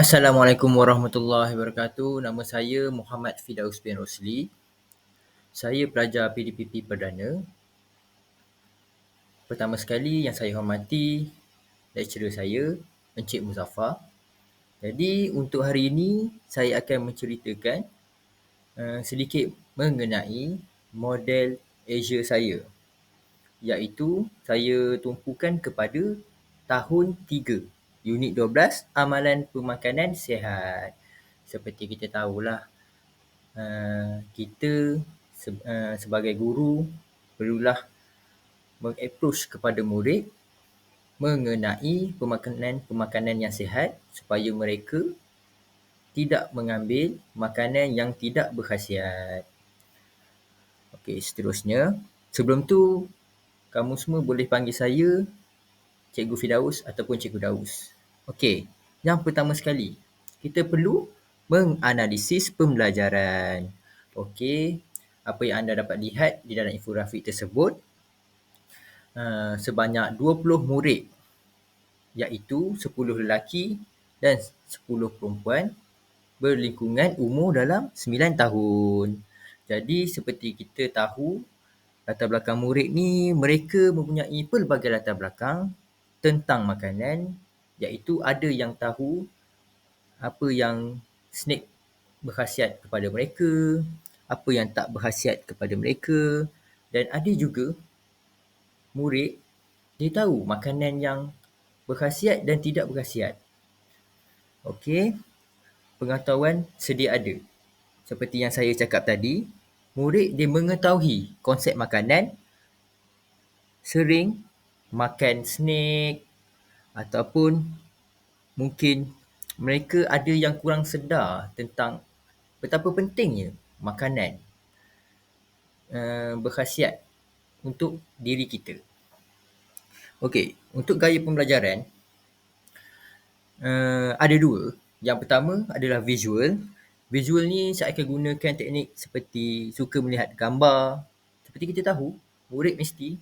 Assalamualaikum warahmatullahi wabarakatuh. Nama saya Muhammad Fidaus bin Rosli. Saya pelajar PDPP Perdana. Pertama sekali yang saya hormati lecturer saya, Encik Muzaffar. Jadi untuk hari ini saya akan menceritakan uh, sedikit mengenai model Asia saya. Iaitu saya tumpukan kepada tahun 3, unit 12, amalan pemakanan sihat. Seperti kita tahulah, uh, kita uh, sebagai guru perlulah mengapproach kepada murid mengenai pemakanan-pemakanan yang sihat supaya mereka tidak mengambil makanan yang tidak berkhasiat. Okey, seterusnya. Sebelum tu, kamu semua boleh panggil saya Cikgu Fidaus ataupun Cikgu Daus. Okey, yang pertama sekali, kita perlu menganalisis pembelajaran. Okey, apa yang anda dapat lihat di dalam infografik tersebut, uh, sebanyak 20 murid iaitu 10 lelaki dan 10 perempuan berlingkungan umur dalam 9 tahun. Jadi seperti kita tahu, latar belakang murid ni mereka mempunyai pelbagai latar belakang tentang makanan iaitu ada yang tahu apa yang snack berkhasiat kepada mereka, apa yang tak berkhasiat kepada mereka dan ada juga murid dia tahu makanan yang berkhasiat dan tidak berkhasiat. Okey. Pengetahuan sedia ada. Seperti yang saya cakap tadi, murid dia mengetahui konsep makanan sering makan snack ataupun mungkin mereka ada yang kurang sedar tentang betapa pentingnya makanan uh, berkhasiat untuk diri kita. Okey, untuk gaya pembelajaran uh, ada dua. Yang pertama adalah visual. Visual ni saya akan gunakan teknik seperti suka melihat gambar. Seperti kita tahu, murid mesti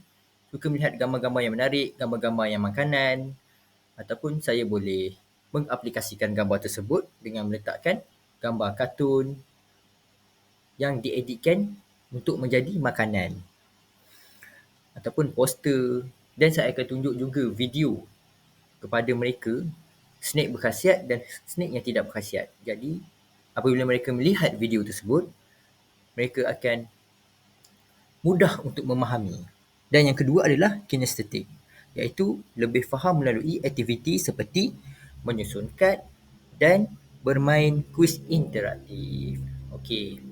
suka melihat gambar-gambar yang menarik, gambar-gambar yang makanan ataupun saya boleh mengaplikasikan gambar tersebut dengan meletakkan gambar kartun yang dieditkan untuk menjadi makanan ataupun poster dan saya akan tunjuk juga video kepada mereka snack berkhasiat dan snack yang tidak berkhasiat. Jadi apabila mereka melihat video tersebut mereka akan mudah untuk memahami. Dan yang kedua adalah kinestetik iaitu lebih faham melalui aktiviti seperti menyusun kad dan bermain kuis interaktif. Okey.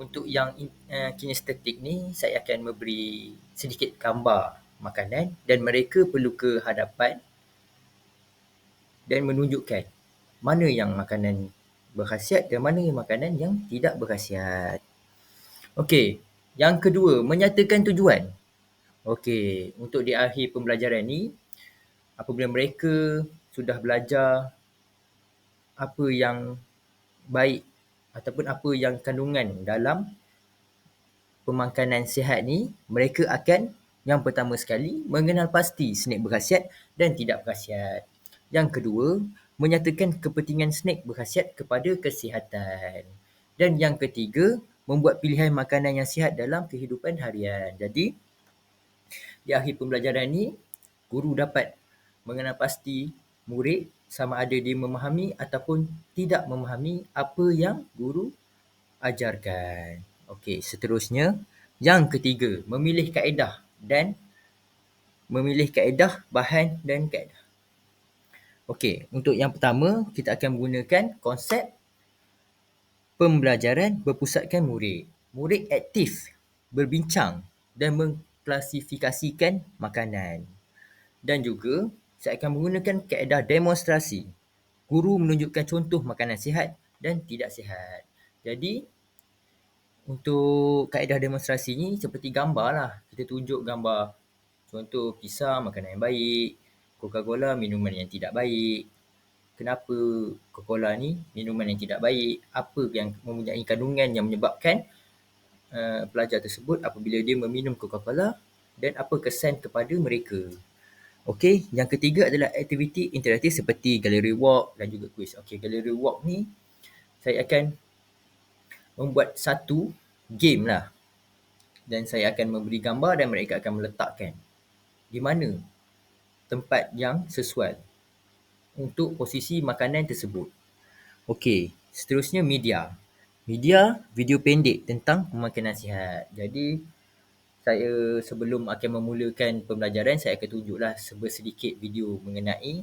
Untuk yang uh, kinestetik ni saya akan memberi sedikit gambar makanan dan mereka perlu ke hadapan dan menunjukkan mana yang makanan berkhasiat dan mana yang makanan yang tidak berkhasiat. Okey, yang kedua, menyatakan tujuan. Okey, untuk di akhir pembelajaran ni apabila mereka sudah belajar apa yang baik ataupun apa yang kandungan dalam pemakanan sihat ni, mereka akan yang pertama sekali mengenal pasti snack berkhasiat dan tidak berkhasiat. Yang kedua, menyatakan kepentingan snack berkhasiat kepada kesihatan. Dan yang ketiga, membuat pilihan makanan yang sihat dalam kehidupan harian. Jadi, di akhir pembelajaran ni, guru dapat mengenal pasti murid sama ada dia memahami ataupun tidak memahami apa yang guru ajarkan. Okey, seterusnya yang ketiga, memilih kaedah dan memilih kaedah, bahan dan kaedah. Okey, untuk yang pertama kita akan menggunakan konsep pembelajaran berpusatkan murid. Murid aktif berbincang dan mengklasifikasikan makanan. Dan juga saya akan menggunakan kaedah demonstrasi. Guru menunjukkan contoh makanan sihat dan tidak sihat. Jadi, untuk kaedah demonstrasi ni seperti gambar lah. Kita tunjuk gambar contoh pisang makanan yang baik, Coca-Cola minuman yang tidak baik. Kenapa Coca-Cola ni minuman yang tidak baik? Apa yang mempunyai kandungan yang menyebabkan uh, pelajar tersebut apabila dia meminum Coca-Cola dan apa kesan kepada mereka? Okey, yang ketiga adalah aktiviti interaktif seperti gallery walk dan juga quiz. Okey, gallery walk ni saya akan membuat satu game lah. Dan saya akan memberi gambar dan mereka akan meletakkan di mana tempat yang sesuai untuk posisi makanan tersebut. Okey, seterusnya media. Media video pendek tentang pemakanan sihat. Jadi saya sebelum akan memulakan pembelajaran saya akan tunjuklah sedikit video mengenai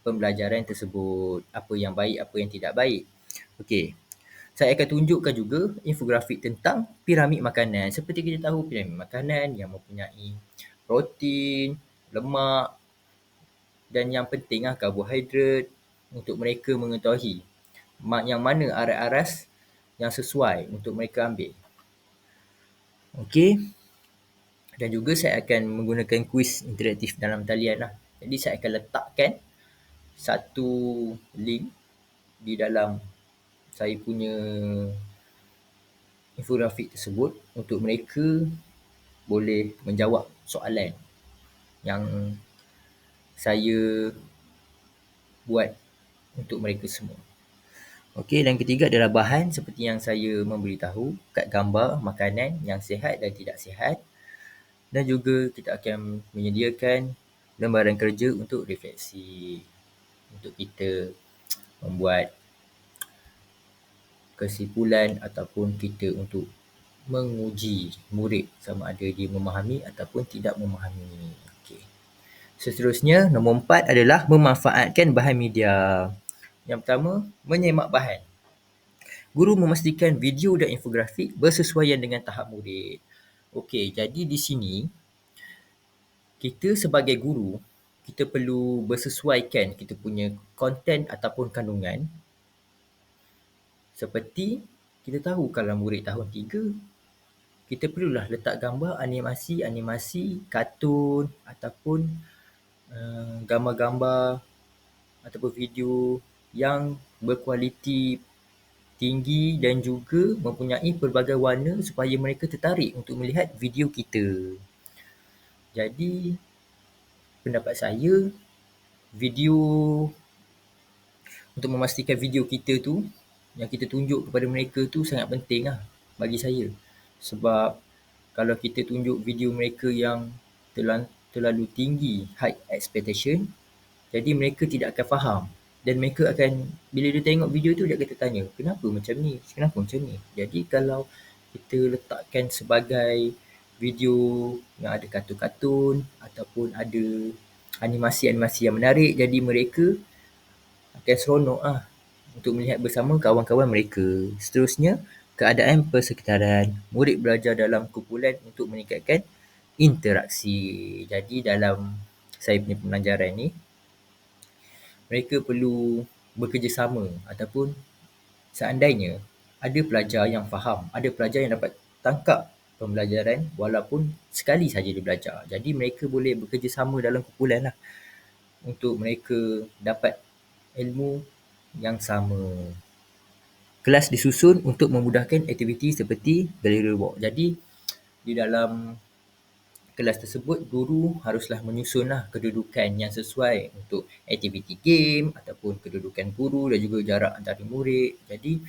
pembelajaran tersebut. Apa yang baik apa yang tidak baik. Okey. Saya akan tunjukkan juga infografik tentang piramid makanan. Seperti kita tahu piramid makanan yang mempunyai protein lemak dan yang penting ah karbohidrat untuk mereka mengetahui yang mana aras-aras yang sesuai untuk mereka ambil okey dan juga saya akan menggunakan kuis interaktif dalam talian lah. Jadi saya akan letakkan satu link di dalam saya punya infografik tersebut untuk mereka boleh menjawab soalan yang saya buat untuk mereka semua. Okey, dan ketiga adalah bahan seperti yang saya memberitahu kat gambar makanan yang sihat dan tidak sihat dan juga kita akan menyediakan lembaran kerja untuk refleksi untuk kita membuat kesimpulan ataupun kita untuk menguji murid sama ada dia memahami ataupun tidak memahami. Okey. Seterusnya, nombor empat adalah memanfaatkan bahan media. Yang pertama, menyemak bahan. Guru memastikan video dan infografik bersesuaian dengan tahap murid. Okey, jadi di sini kita sebagai guru kita perlu bersesuaikan kita punya konten ataupun kandungan seperti kita tahu kalau murid tahun tiga kita perlulah letak gambar animasi-animasi kartun ataupun uh, gambar-gambar ataupun video yang berkualiti tinggi dan juga mempunyai pelbagai warna supaya mereka tertarik untuk melihat video kita. Jadi pendapat saya video untuk memastikan video kita tu yang kita tunjuk kepada mereka tu sangat penting lah bagi saya. Sebab kalau kita tunjuk video mereka yang terlalu tinggi high expectation jadi mereka tidak akan faham dan mereka akan bila dia tengok video tu dia akan tertanya kenapa macam ni? Kenapa macam ni? Jadi kalau kita letakkan sebagai video yang ada kartun-kartun ataupun ada animasi-animasi yang menarik jadi mereka akan seronok ah untuk melihat bersama kawan-kawan mereka. Seterusnya keadaan persekitaran. Murid belajar dalam kumpulan untuk meningkatkan interaksi. Jadi dalam saya punya pembelajaran ni mereka perlu bekerjasama ataupun seandainya ada pelajar yang faham, ada pelajar yang dapat tangkap pembelajaran walaupun sekali saja dia belajar. Jadi mereka boleh bekerjasama dalam kumpulan lah untuk mereka dapat ilmu yang sama. Kelas disusun untuk memudahkan aktiviti seperti gallery walk. Jadi di dalam kelas tersebut guru haruslah menyusunlah kedudukan yang sesuai untuk aktiviti game ataupun kedudukan guru dan juga jarak antara murid. Jadi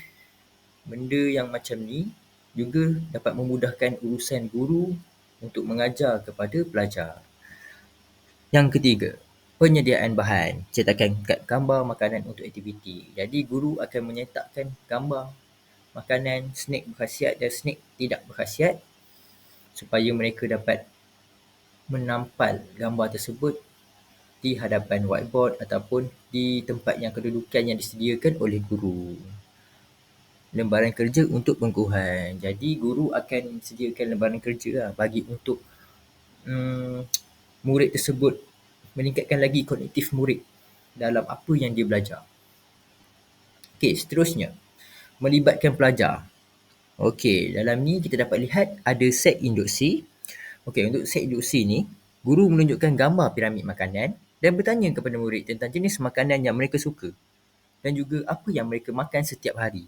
benda yang macam ni juga dapat memudahkan urusan guru untuk mengajar kepada pelajar. Yang ketiga, penyediaan bahan. Cetakan kad gambar makanan untuk aktiviti. Jadi guru akan menyetakkan gambar makanan snack berkhasiat dan snack tidak berkhasiat supaya mereka dapat menampal gambar tersebut di hadapan whiteboard ataupun di tempat yang kedudukan yang disediakan oleh guru. Lembaran kerja untuk pengukuhan. Jadi guru akan sediakan lembaran kerja lah bagi untuk um, murid tersebut meningkatkan lagi kognitif murid dalam apa yang dia belajar. Okey, seterusnya. Melibatkan pelajar. Okey, dalam ni kita dapat lihat ada set induksi Okey, untuk set induksi ni, guru menunjukkan gambar piramid makanan dan bertanya kepada murid tentang jenis makanan yang mereka suka dan juga apa yang mereka makan setiap hari.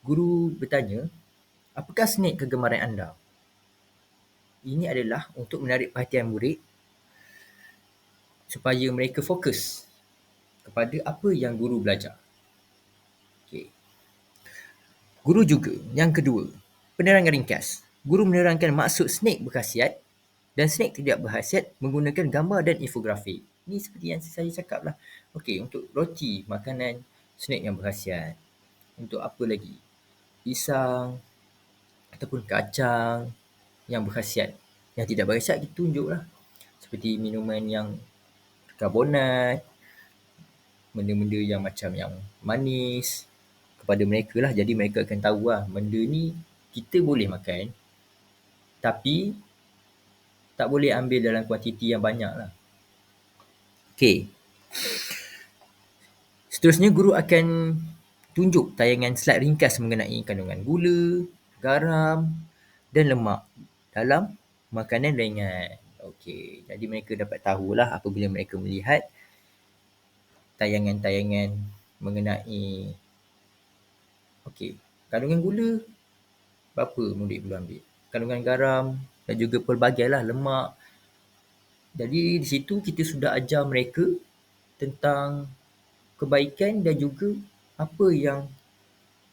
Guru bertanya, apakah snack kegemaran anda? Ini adalah untuk menarik perhatian murid supaya mereka fokus kepada apa yang guru belajar. Okay. Guru juga, yang kedua, penerangan ringkas. Guru menerangkan maksud snake berkhasiat dan snake tidak berkhasiat menggunakan gambar dan infografik. Ini seperti yang saya cakap lah. Okey, untuk roti, makanan snake yang berkhasiat. Untuk apa lagi? Pisang ataupun kacang yang berkhasiat. Yang tidak berkhasiat, kita tunjuklah. Seperti minuman yang karbonat, benda-benda yang macam yang manis kepada mereka lah. Jadi mereka akan tahu lah benda ni kita boleh makan tapi tak boleh ambil dalam kuantiti yang banyak lah. Okay. Seterusnya guru akan tunjuk tayangan slide ringkas mengenai kandungan gula, garam dan lemak dalam makanan ringan. Okey, jadi mereka dapat tahulah apabila mereka melihat tayangan-tayangan mengenai okey, kandungan gula berapa murid perlu ambil? Kandungan garam dan juga pelbagai lah lemak. Jadi di situ kita sudah ajar mereka tentang kebaikan dan juga apa yang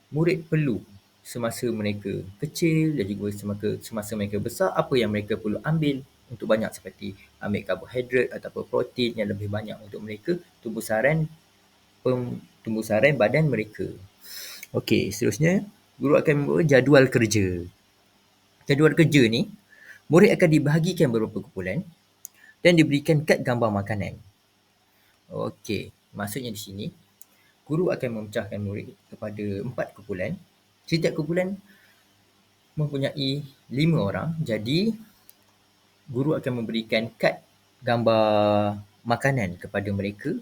murid perlu semasa mereka kecil dan juga semasa, semasa mereka besar, apa yang mereka perlu ambil untuk banyak seperti ambil karbohidrat ataupun protein yang lebih banyak untuk mereka tumbuh-saran tumbuh-saran badan mereka. Okey, seterusnya guru akan membawa jadual kerja. Jadual kerja ni murid akan dibahagikan beberapa kumpulan dan diberikan kad gambar makanan. Okey, maksudnya di sini guru akan memecahkan murid kepada empat kumpulan. Setiap kumpulan mempunyai lima orang. Jadi guru akan memberikan kad gambar makanan kepada mereka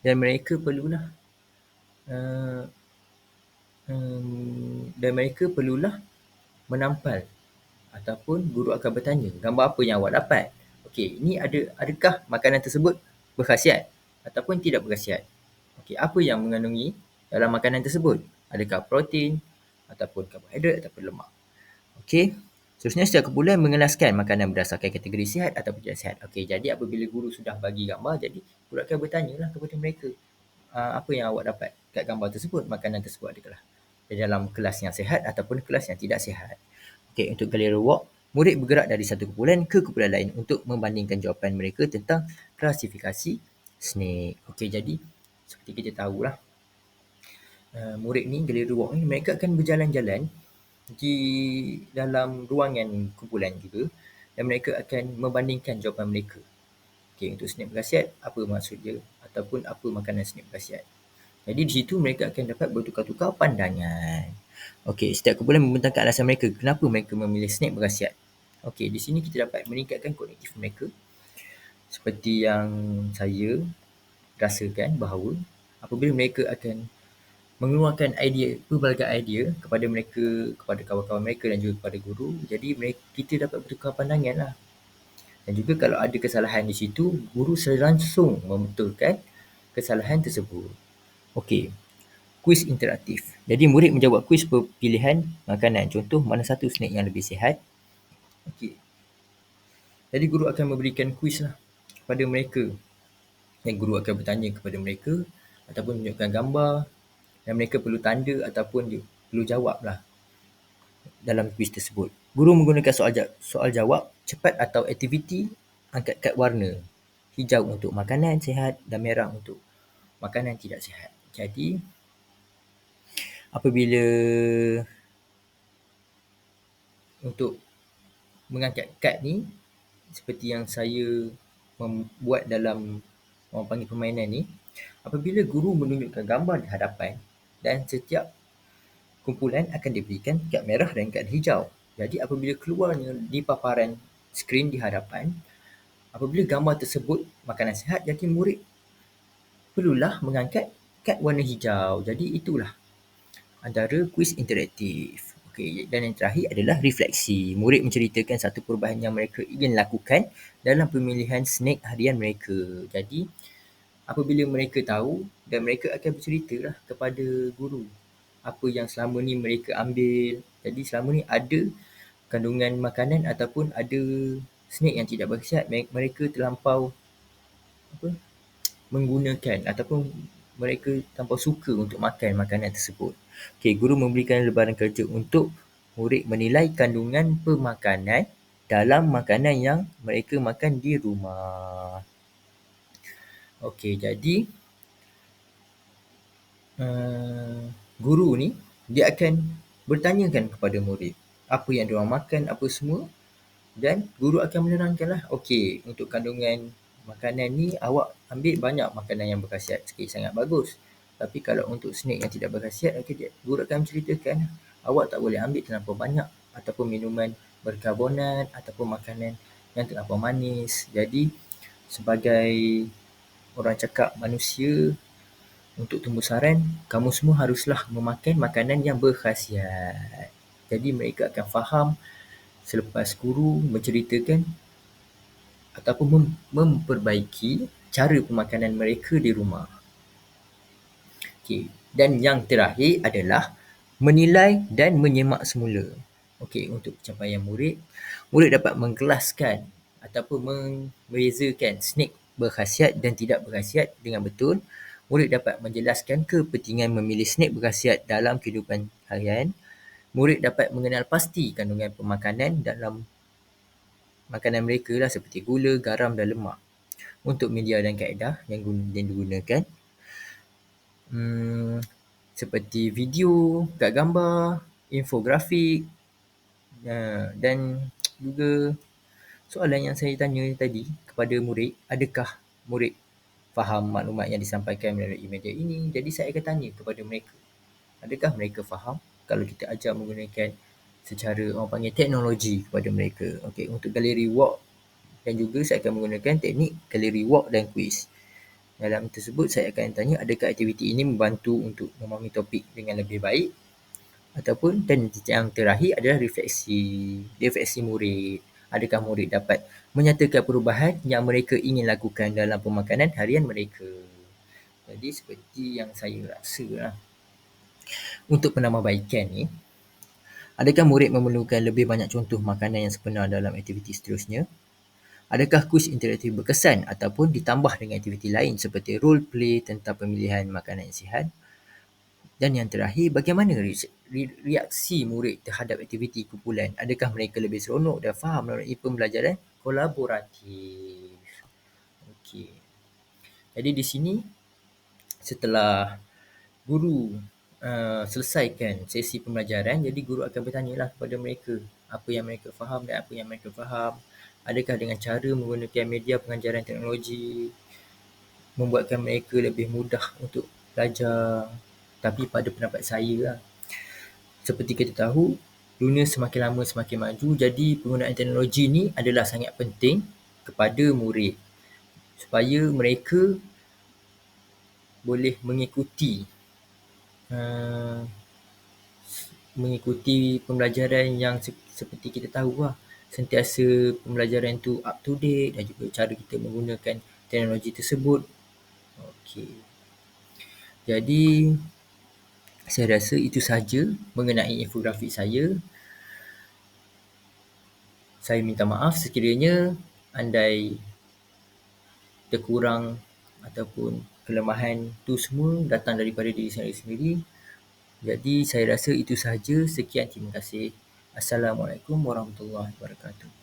dan mereka perlulah uh, um, dan mereka perlulah menampal ataupun guru akan bertanya gambar apa yang awak dapat. Okey, ini ada adakah makanan tersebut berkhasiat ataupun tidak berkhasiat? Okey, apa yang mengandungi dalam makanan tersebut? Adakah protein ataupun karbohidrat ataupun lemak? Okey, Seterusnya setiap kumpulan mengenaskan makanan berdasarkan kategori sihat ataupun tidak sihat. Okey, jadi apabila guru sudah bagi gambar, jadi guru akan bertanya lah kepada mereka. Uh, apa yang awak dapat kat gambar tersebut, makanan tersebut adakah di dalam kelas yang sihat ataupun kelas yang tidak sihat. Okey, untuk galera walk, murid bergerak dari satu kumpulan ke kumpulan lain untuk membandingkan jawapan mereka tentang klasifikasi snake. Okey, jadi seperti kita tahulah, uh, murid ni, galera walk ni, mereka akan berjalan-jalan di dalam ruangan kumpulan juga dan mereka akan membandingkan jawapan mereka. Okey, untuk snake berkhasiat, apa maksud dia ataupun apa makanan snake berkhasiat. Jadi di situ mereka akan dapat bertukar-tukar pandangan. Okey, setiap kumpulan membentangkan alasan mereka kenapa mereka memilih snake berkhasiat. Okey, di sini kita dapat meningkatkan kognitif mereka. Seperti yang saya rasakan bahawa apabila mereka akan mengeluarkan idea, pelbagai idea kepada mereka, kepada kawan-kawan mereka dan juga kepada guru. Jadi mereka, kita dapat bertukar pandangan lah. Dan juga kalau ada kesalahan di situ, guru langsung membetulkan kesalahan tersebut. Okey, kuis interaktif. Jadi murid menjawab kuis pilihan makanan. Contoh, mana satu snack yang lebih sihat? Okey. Jadi guru akan memberikan kuis lah kepada mereka. Yang guru akan bertanya kepada mereka ataupun menunjukkan gambar dan mereka perlu tanda ataupun perlu jawab lah dalam kuis tersebut. Guru menggunakan soal, soal jawab cepat atau aktiviti angkat kad warna. Hijau untuk makanan sihat dan merah untuk makanan tidak sihat. Jadi apabila untuk mengangkat kad ni seperti yang saya membuat dalam orang panggil permainan ni apabila guru menunjukkan gambar di hadapan dan setiap kumpulan akan diberikan kad merah dan kad hijau. Jadi apabila keluarnya di paparan skrin di hadapan, apabila gambar tersebut makanan sihat, jadi murid perlulah mengangkat kad warna hijau. Jadi itulah antara kuis interaktif. Okay, dan yang terakhir adalah refleksi. Murid menceritakan satu perubahan yang mereka ingin lakukan dalam pemilihan snack harian mereka. Jadi, apabila mereka tahu dan mereka akan bercerita lah kepada guru apa yang selama ni mereka ambil. Jadi selama ni ada kandungan makanan ataupun ada snack yang tidak berkhasiat mereka terlampau apa menggunakan ataupun mereka tanpa suka untuk makan makanan tersebut. Okey, guru memberikan lebaran kerja untuk murid menilai kandungan pemakanan dalam makanan yang mereka makan di rumah. Okey, jadi uh, guru ni dia akan bertanyakan kepada murid apa yang diorang makan, apa semua dan guru akan menerangkanlah. Okey, untuk kandungan makanan ni awak ambil banyak makanan yang berkhasiat. Okey, sangat bagus. Tapi kalau untuk snack yang tidak berkhasiat, okay, guru akan menceritakan awak tak boleh ambil terlalu banyak ataupun minuman berkarbonat ataupun makanan yang terlalu manis. Jadi sebagai orang cakap manusia untuk tumbuh saran, kamu semua haruslah memakan makanan yang berkhasiat. Jadi mereka akan faham selepas guru menceritakan ataupun mem- memperbaiki cara pemakanan mereka di rumah. Okay. Dan yang terakhir adalah menilai dan menyemak semula. Okey, untuk pencapaian murid, murid dapat mengkelaskan ataupun membezakan snack berkhasiat dan tidak berkhasiat dengan betul. Murid dapat menjelaskan kepentingan memilih snack berkhasiat dalam kehidupan harian. Murid dapat mengenal pasti kandungan pemakanan dalam makanan mereka lah seperti gula, garam dan lemak. Untuk media dan kaedah yang digunakan, hmm, seperti video, kad gambar, infografik, Ya, dan juga soalan yang saya tanya tadi kepada murid, adakah murid faham maklumat yang disampaikan melalui media ini? Jadi saya akan tanya kepada mereka, adakah mereka faham kalau kita ajar menggunakan secara orang panggil teknologi kepada mereka. Okey, untuk galeri walk dan juga saya akan menggunakan teknik galeri walk dan quiz. Dalam tersebut saya akan tanya adakah aktiviti ini membantu untuk memahami topik dengan lebih baik ataupun dan yang terakhir adalah refleksi refleksi murid adakah murid dapat menyatakan perubahan yang mereka ingin lakukan dalam pemakanan harian mereka jadi seperti yang saya rasa lah. untuk penambahbaikan ni adakah murid memerlukan lebih banyak contoh makanan yang sebenar dalam aktiviti seterusnya adakah kuis interaktif berkesan ataupun ditambah dengan aktiviti lain seperti role play tentang pemilihan makanan yang sihat dan yang terakhir, bagaimana reaksi murid terhadap aktiviti kumpulan? Adakah mereka lebih seronok dan faham melalui pembelajaran kolaboratif? Okey. Jadi di sini, setelah guru uh, selesaikan sesi pembelajaran, jadi guru akan bertanya lah kepada mereka apa yang mereka faham dan apa yang mereka faham. Adakah dengan cara menggunakan media pengajaran teknologi membuatkan mereka lebih mudah untuk belajar tapi pada pendapat saya lah, seperti kita tahu, dunia semakin lama semakin maju. Jadi penggunaan teknologi ni adalah sangat penting kepada murid. Supaya mereka boleh mengikuti uh, mengikuti pembelajaran yang seperti kita tahu lah. Sentiasa pembelajaran tu up to date dan juga cara kita menggunakan teknologi tersebut. Okey. Jadi saya rasa itu sahaja mengenai infografik saya. Saya minta maaf sekiranya andai terkurang ataupun kelemahan tu semua datang daripada diri saya sendiri. Jadi saya rasa itu sahaja. Sekian terima kasih. Assalamualaikum warahmatullahi wabarakatuh.